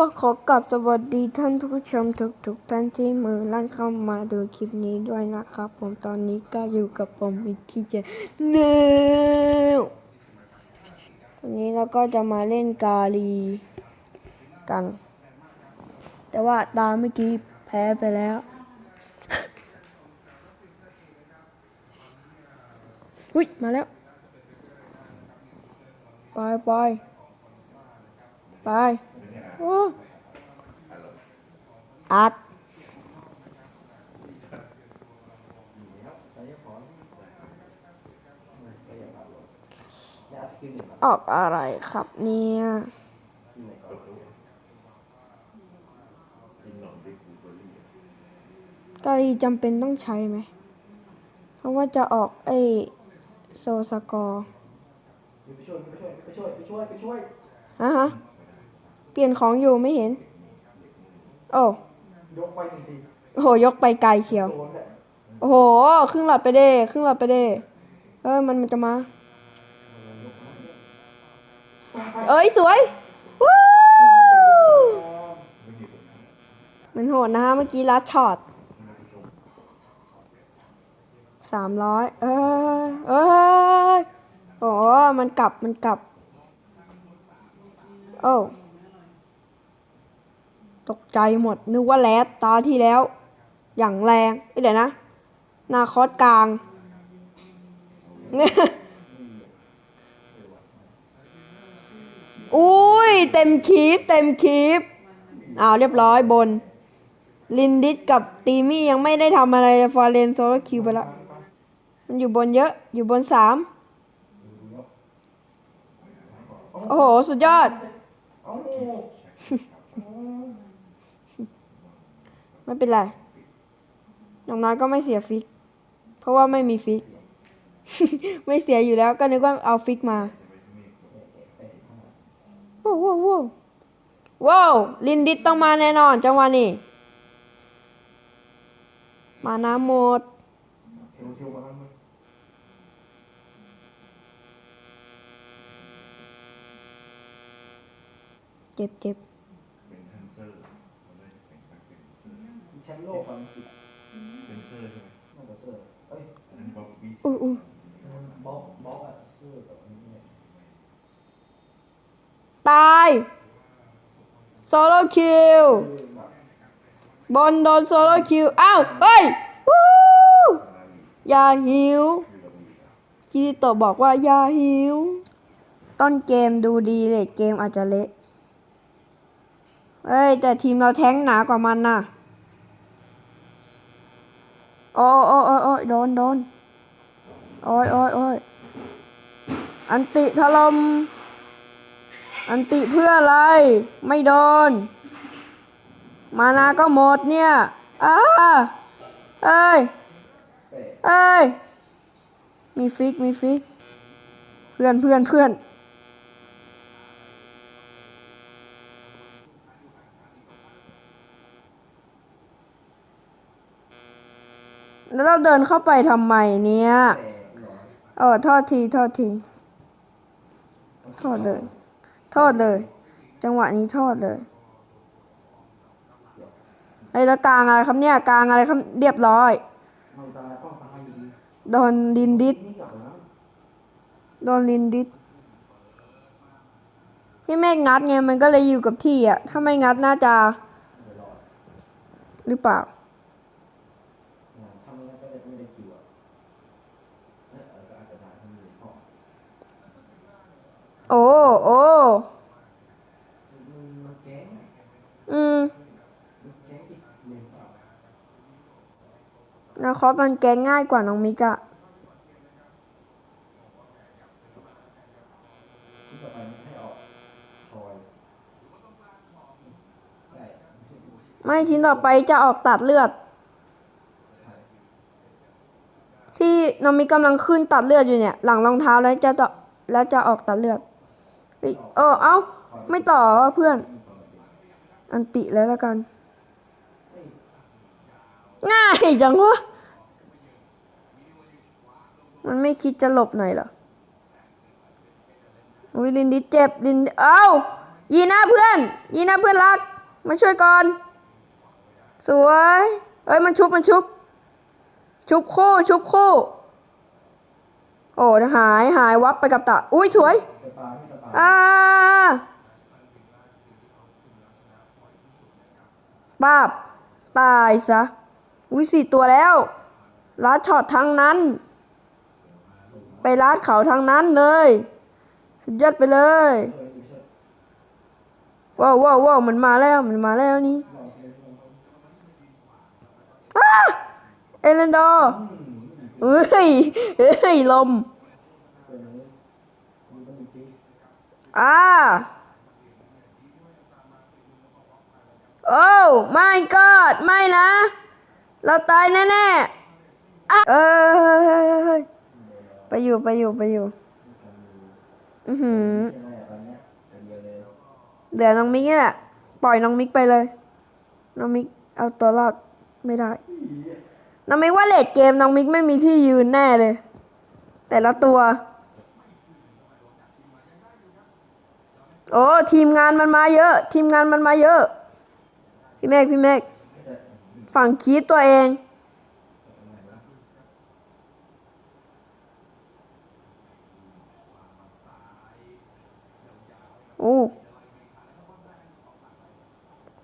ก็ขอกลับสวัสดีท่านผู้ชมทุกๆท่านที่มือลั่นเข้ามาดูคลิปนี้ด้วยนะครับ ผมตอนนี้ก็อยู่กับผมมิกกี้เจเนววันนี้เราก็จะมาเล่นกาลีกัน แต่ว่าตาเมื่อกี้แพ้ไปแล้ว อุ้ยมาแล้ว ไปไปไป อ้อัดออกอะไรครับเนี่ยกาลีจำเป็นต้องใช้ไหม เพราะว่าจะออกไอโซสกอร์ไปช่วยไปช่วยไปช่วยไปช่วยไปช่วยอะฮะเปลี่ยนของอยู่ไม่เห็น โอ้ยกไปหนึ่งทีโหยกไปไกลเชียว โดนแหละโอ้โหครึ่งหลอดไปเด้ครึ่งหลอดไปเด้เอ้ยมันมันจะมา เอ้ยสวยวู้มันโหดนะฮะเมื่อกี้ลัดช็อตสามร้อยเอ้ยเอ้ยโอ้มันกลับมันกลับ โอ้ ตกใจหมด นึกว่าแรดตาที่แล้ว อย่างแรงเอ้เดี๋ยวนะ นาคอสกลางอุ้ย เต็มคีปเต็มคีปอ้าวเรียบร้อยบน ลินดิสกับตีมี่ยังไม่ได้ทำอะไรฟอร์เรนโซลคิวไปล้วมันอยู่บนเยอะ อยู่บนสามโอ้โห สุดยอดอ ไม่เป็นไรอย่างน้อยก็ไม่เสียฟิก เพราะว่าไม่มีฟิก ไม่เสียอยู่แล้วก็นึกว่าเอาฟิกมาว้าวว้าวว้าวลินดิสต้องมาแน่นอน จังหวะนี้ มาน้ำหมดเทวเทวมาแล้วมั้ยเจ็บเจ็บ ชมป์โลกฝั่งอังกฤษเซนเซอร์ใช่ไหมน่าจะเสื้อเอ้ยอันนั้นบ๊อบบี้อุ้ยอุ้ยบล็อกบล็อกอะเสื้อกับอันนี้เนี่ยตายโซโลคิวเสื้อแบบบนโดนโซโลคิว อ้าว เฮ้ยวู้อย่าหิวคิริโตะบอกว่าอย่าหิว ต้นเกมดูดีเลยเกมอาจจะเละ เฮ้ย แต่ทีมเราแท้งหนากว่ามันน่ะ โอ้ โดนโดนโอ้ยโอ้ยโอ้ยอันติถลมอันติเพื่ออะไร ไม่โดน มานาก็หมดเนี่ยอ้าเอ้ยเอ้ยมีฟิกมีฟิก เพื่อนเพื่อนเพื่อน แล้วเราเดินเข้าไปทำไมเนี่ยแปะหรอเออโทษทีโทษทีโทษเลยโทษเลย จังหวะนี้โทษเลยไอ้แล้วกลางอะไรครับเนี่ยกลางอะไรครับเรียบร้อยโดนลินดิสโดนลินดิสพี่เมฆงัดไงมันก็เลยอยู่กับที่อะ ถ้าไม่งัดน่าจะ หรือเปล่า อ่าถ้าไม่งั้นก็จะไม่ได้คิวอะเอ้ยเออก็อาจจะได้ถ้ามีพ่อ โอ้โอ้มันมันแก๊งอืมนแก๊งอีกเล่นเปล่านาคอสมันแกงง่ายกว่าน้องมิกอะไม่ชิ้นต่อไปจะออกตัดเลือด ที่น้องมิกกำลังขึ้นตัดเลือดอยู่เนี่ย หลังรองเท้าแล้วจะต่อแล้วจะออกตัดเลือด อ้เออเอ้า ไม่ต่อวะเพื่อน อันติแล้วล้วกัน ง่ายจังวะ มันไม่คิดจะหลบหน่อยหรออุ้ยลินดิเจ็บลินเอ้ายีน่าเพื่อน ยีน่าเพื่อนรัก มาช่วยก่อน สวยเอ้ยมันชุบมันชุบ ชุบคู่ชุบคู่ โอ้หายหายวับไปกับตา อุ้ยสวย ป่ายอ่าป้าบตายซะอุ้ยสี่ตัวแล้วลัดช็อตทั้งนั้น ไปลัดเขาทั้งนั้นเลย สุดยอดไปเลยว้าวว้าวว้าวมันมาแล้วมันมาแล้วนี่เอเลนโดอเอ้ยเอ้ยลม อ่าโอ้ไม่กอดไม่นะ เราตายแน่ๆอะเอยไปอยู่ไปอยู่ไปอยู่อือหือใช่ไหมตอนเนี้ยคนเดียวเลยเดี๋ยวน้องมิกนี่แหละปล่อยน้องมิกไปเลย น้องมิกเอาตัวรอดไม่ได้ น้องมิกว่าเลดเกมน้องมิกไม่มีที่ยืนแน่เลย แต่ละตัว โอ้ทีมงานมันมาเยอะ ทีมงานมันมาเยอะ พี่เมฆพี่เมฆฝั่งคีดตัวเอง โอ้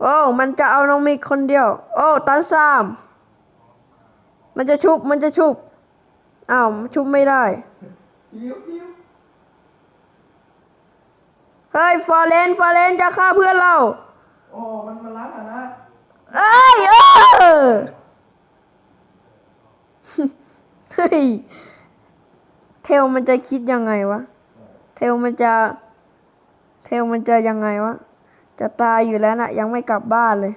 โอ้มันจะเอาน้องมิกคนเดียว โอ้ตันซามมันจะชุบมันจะชุบอ้าวชุบไม่ได้ เฮ้ยฟอร์เรนฟอร์เรนจะฆ่าเพื่อนเรา โอ้ มันมาล้างอะนะ เอ้ยเออเฮ้ยเทลมันจะคิดยังไงวะ เทลมันจะ เทลมันจะยังไงวะ จะตายอยู่แล้วนะยังไม่กลับบ้านเลย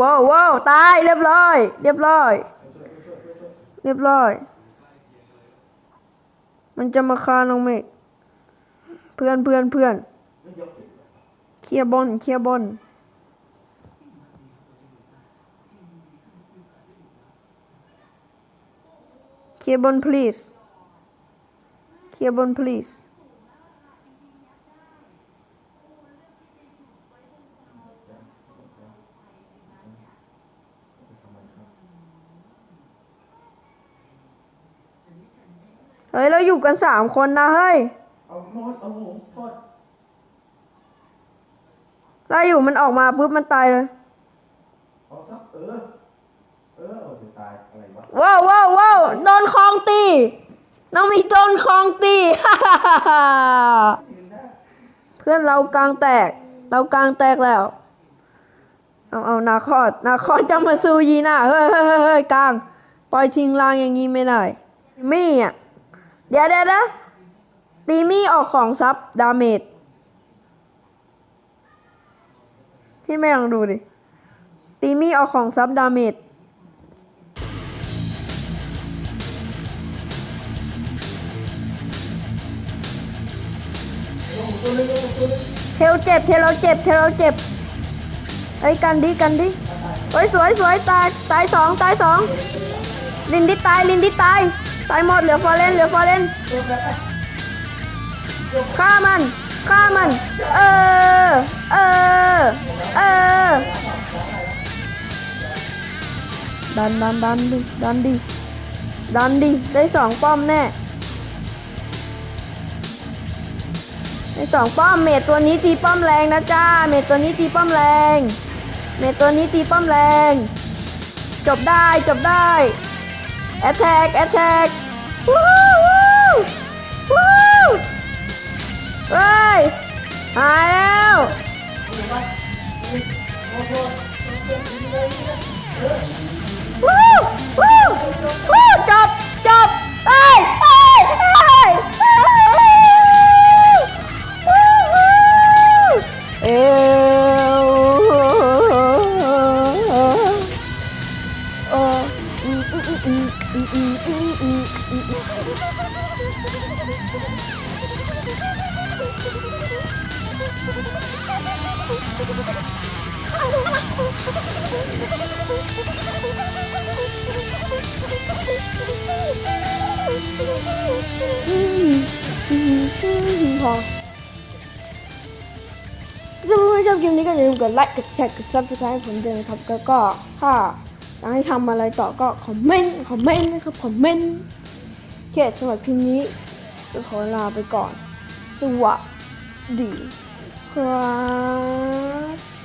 ว้าวว้าวตายเรียบร้อย เรียบร้อย เรียบร้อย มันจะมาฆ่าน้องเมฆเพื่อนเพื่อนเพื่อนเคลียบอลเคลียบอลเคลียบอล please เคลียบอล please เฮ้ย เราอยู่กันสามคนนะเฮ้ย เอาโน้ตเอาหมูโทษเราอยู่มันออกมาปุ๊บมันตายเลยเอาซับเออ เออเอาถึงตายอะไรวะว้าวว้าวว้าวโดนคลองตีน้องมีโดนคลองตี ยืนได้เพื่อนเรากลางแตก เรากลางแตกแล้ว เอาเอานาคอดนาคอดจะมาซูยีน่าเฮ้ยเฮ้ยเฮ้ยเฮ้ยกลาง ปล่อยทิ้งลางอย่างนี้ไม่ได้ มี่อะ เดี๋ยวเดี๋ยวนะตีมี่ออกของซับดาเมจที่แม่ลองดูดิตีมี่ออกของซับดาเมจเทลเจ็บเทลเราเจ็บเทลเราเจ็บเอ้ยกันดิกันดิเฮ้ยสวยสวยตายตายสองตายสองลินดิตายลินดิตาย ตายหมดเหลือฟอเรนเหลือฟอเรนฆ่ามันฆ่ามัน เออ เออ เออ ดันดันดันดิดันดิดันดิได้สองป้อมแน่ในสองป้อมเมดตัวนี้ตีป้อมแรงนะจ้า เมดตัวนี้ตีป้อมแรง เมดตัวนี้ตีป้อมแรง จบได้จบได้ attack attack วู้วว้วู้เฮ้ยหายแล้ววู้วว้วู้ พอถ้าเพื่อนๆชอบคลิปนี้ก็อย่าลืมกดไลค์ กดแชร์ กด subscribe ผมด้วยนะครับ แล้วก็ถ้า อยากให้ทำอะไรต่อก็คอมเมนต์คอมเมนต์นะครับคอมเมนต์โอเคสำหรับคลิปนี้จะขอลาไปก่อน สวัสดีครับ